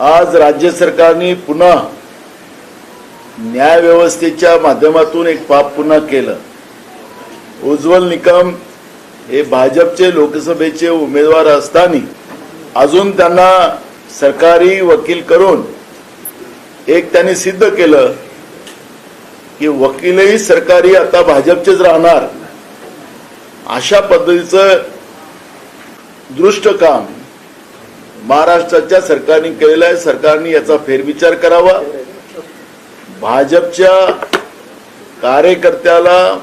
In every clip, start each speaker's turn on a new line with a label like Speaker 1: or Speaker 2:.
Speaker 1: आज राज्य सरकारने पुन्हा न्यायव्यवस्थेच्या माध्यमातून एक पाप पुन्हा केलं. उज्ज्वल निकम हे भाजपचे लोकसभेचे उमेदवार असताना अजून त्यांना सरकारी वकील करून एक त्यांनी सिद्ध केलं की वकीलही सरकारी आता भाजपचेच राहणार. अशा पद्धतीचं दृष्ट काम महाराष्ट्राच्या सरकारने केलेला आहे. सरकारने याचा फेरविचार करावा. भाजपच्या कार्यकर्त्याला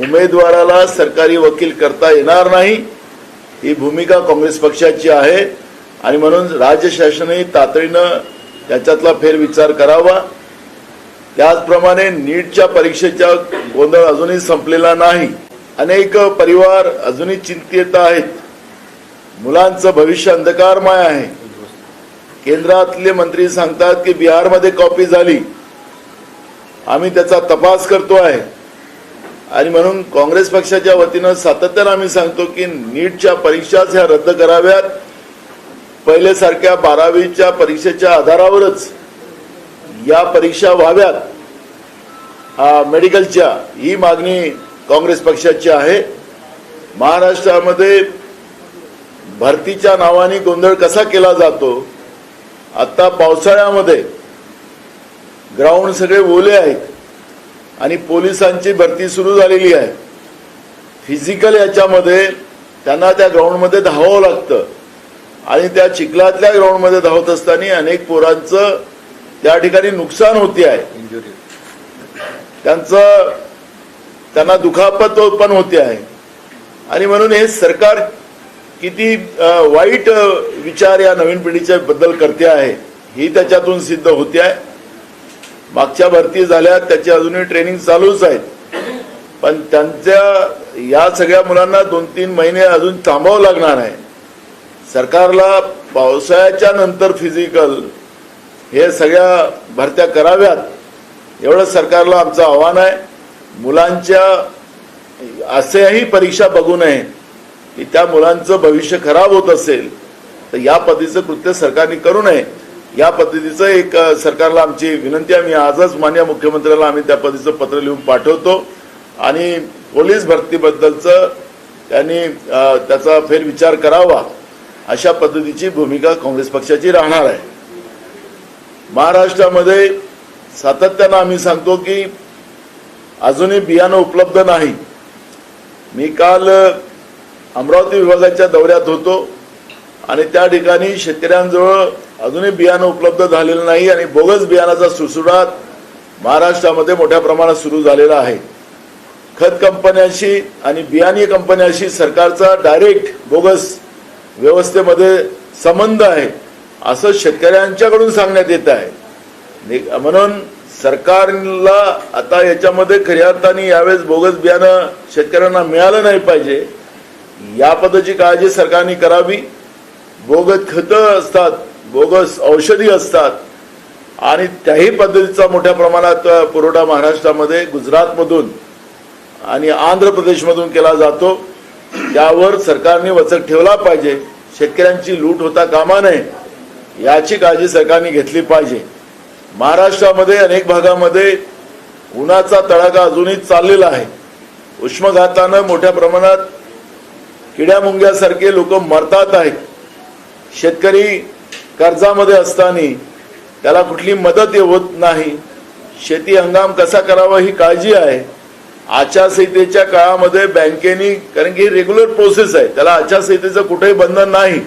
Speaker 1: उमेदवाराला सरकारी वकील करता येणार नाही. ही भूमिका काँग्रेस पक्षाची आहे. आणि म्हणून राज्य शासनही तातडीनं त्याच्यातला फेरविचार करावा. त्याचप्रमाणे नीटच्या परीक्षेचा गोंधळ अजूनही संपलेला नाही. अनेक परिवार अजूनही चिंतित आहेत. मुलांचं भविष्य अंधकारमय आहे. केंद्रातले मंत्री सांगतात की बिहारमध्ये कॉपी झाली. आम्ही त्याचा तपास करतो आहे. आणि म्हणून काँग्रेस पक्षाच्या वतीनं सातत्यानं आम्ही सांगतो की नीटच्या परीक्षाच ह्या रद्द कराव्यात. पहिल्यासारख्या बारावीच्या परीक्षेच्या आधारावरच या परीक्षा व्हाव्यात. मेडिकलच्या ही मागणी काँग्रेस पक्षाची आहे. महाराष्ट्रामध्ये भरतीच्या नावाने गोंधळ कसा केला जातो? आता पावसाळ्यामध्ये ग्राउंड सगळे ओले आहेत आणि पोलिसांची भरती सुरू झालेली आहे. फिजिकल याच्यामध्ये त्यांना त्या ग्राउंडमध्ये धावावं लागतं. आणि त्या चिखलातल्या ग्राउंडमध्ये धावत असताना अनेक पोरांचं त्या ठिकाणी नुकसान होते आहे. त्यांचं त्यांना दुखापत पण होते आहे. आणि म्हणून हे सरकार किती वाईट विचार या नवीन पिढीच्या बद्दल करते आहे ही त्याच्यातून सिद्ध होते आहे. मागच्या भरती झाल्या त्याची अजूनही ट्रेनिंग चालूच आहेत पण त्यांच्या या सगळ्या मुलांना दोन तीन महिने अजून थांबावं लागणार आहे. सरकारला पावसाळ्याच्या नंतर फिजिकल हे सगळ्या भरत्या कराव्यात एवढं सरकारला आमचं आव्हान आहे. मुलांच्या असेही परीक्षा बघू नये. की त्या मुलांचं भविष्य खराब होत असेल तर या पद्धतीचं कृत्य सरकारने करू नये. या पद्धतीचं एक सरकारला आमची विनंती आम्ही आजच मान्य मुख्यमंत्र्याला आम्ही त्या पद्धतीचं पत्र लिहून पाठवतो. आणि पोलीस भरतीबद्दलचं त्यांनी त्याचा फेरविचार करावा. अशा पद्धतीची भूमिका काँग्रेस पक्षाची राहणार आहे. महाराष्ट्रामध्ये सातत्यानं आम्ही सांगतो की अजूनही बियाणं उपलब्ध नाही. मी काल अमरावती विभागाच्या दौऱ्यात होतो. आणि त्या ठिकाणी शेतकऱ्यांजवळ अजूनही बियाणं उपलब्ध झालेलं नाही आणि बोगस बियाणाचा सुसुडात महाराष्ट्रामध्ये मोठ्या प्रमाणात सुरू झालेला आहे. खत कंपन्यांशी आणि बियाणे कंपन्यांशी सरकारचा डायरेक्ट बोगस व्यवस्थेमध्ये संबंध आहे असं शेतकऱ्यांच्याकडून सांगण्यात येत आहे. म्हणून सरकारला आता याच्यामध्ये खऱ्या अर्थाने यावेळेस बोगस बियाणं शेतकऱ्यांना मिळालं नाही पाहिजे. या पद्धतीची काळजी सरकारने करावी. बोगस खतं असतात बोगस औषधी असतात. आणि त्याही पद्धतीचा मोठ्या प्रमाणात पुरवठा महाराष्ट्रामध्ये गुजरातमधून आणि आंध्र प्रदेशमधून केला जातो. त्यावर सरकारने वचक ठेवला पाहिजे. शेतकऱ्यांची लूट होता कामा नये याची काळजी सरकारने घेतली पाहिजे. महाराष्ट्रामध्ये अनेक भागामध्ये उन्हाचा तडाखा अजूनही चाललेला आहे. उष्मघातानं मोठ्या प्रमाणात किड्या मुंग्यासारखे लोक मरतात आहेत. शेतकरी कर्जामध्ये असताना त्याला कुठली मदत होत नाही. शेती हंगाम कसा करावा ही काळजी आहे. आचारसंहितेच्या काळामध्ये बँकेनी कारण की रेग्युलर प्रोसेस आहे त्याला आचारसंहितेचं कुठेही बंधन नाही.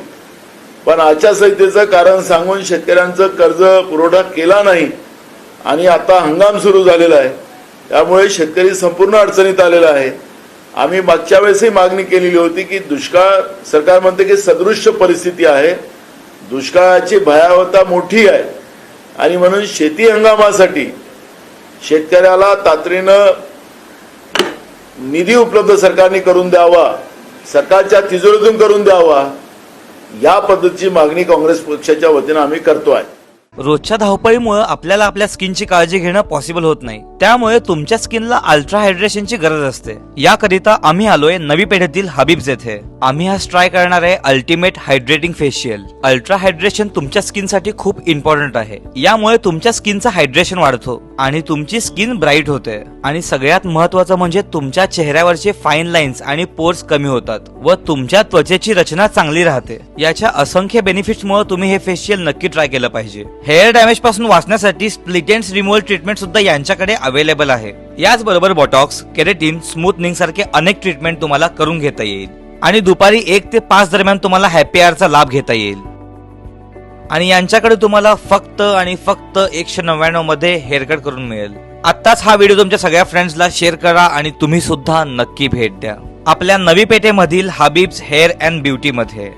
Speaker 1: पण आचारसंहितेचं कारण सांगून शेतकऱ्यांचं कर्ज पुरवठा केला नाही. आणि आता हंगाम सुरू झालेला आहे. त्यामुळे शेतकरी संपूर्ण अडचणीत आलेला आहे. आम्ही मागच्या वेळेसही मागणी केलेली होती की दुष्काळ सरकार म्हणते की सदृश्य परिस्थिती आहे. दुष्काळाची भयावहता मोठी आहे. आणि म्हणून शेती हंगामासाठी शेतकऱ्याला तातडीनं निधी उपलब्ध सरकारने करून द्यावा सरकारच्या तिजोरीतून करून द्यावा या पद्धतीची मागणी काँग्रेस पक्षाच्या वतीनं आम्ही करतो आहे
Speaker 2: रोजच्या धावपळीमुळे आपल्याला आपल्या स्किनची काळजी घेणं पॉसिबल होत नाही. त्यामुळे तुमच्या स्किनला अल्ट्रा हायड्रेशनची गरज असते. याकरिता आम्ही आलोय नवी पेढीतील हबीब्स येथे आम्ही आज ट्राय करणार आहे ultimate hydrating facial ultra hydration तुमच्या स्किनसाठी खूप इम्पॉर्टंट आहे. यामुळे तुमच्या स्किनचं हायड्रेशन वाढतो आणि तुमची स्किन ब्राईट होते. आणि सगळ्यात महत्वाचं म्हणजे तुमच्या चेहऱ्यावरचे फाईन लाईन्स आणि पोर्स कमी होतात. व तुमच्या त्वचेची रचना चांगली राहते. याच्या असंख्य बेनिफिट्स मुळे तुम्ही हे फेशियल नक्की ट्राय केलं पाहिजे. हेअर डॅमेजपासून वाचण्यासाठी स्प्लिटेन्स रिमूव्हल ट्रीटमेंट सुद्धा यांच्याकडे अवेलेबल आहे. याचबरोबर बॉटॉक्स केरेटिन स्मूथनिंग सारखे अनेक ट्रीटमेंट तुम्हाला करून घेता येईल. आणि दुपारी एक ते पाच दरम्यान तुम्हाला हॅपी आरचा लाभ घेता येईल. आणि यांच्याकडे तुम्हाला फक्त आणि फक्त एकशे नव्याण्णवमध्ये हेअरकट करून मिळेल. आत्ताच हा व्हिडिओ तुमच्या सगळ्या फ्रेंड्सला शेअर करा आणि तुम्ही सुद्धा नक्की भेट द्या. आपल्या नवी पेठेमधील हबीब्स हेअर अँड ब्युटीमध्ये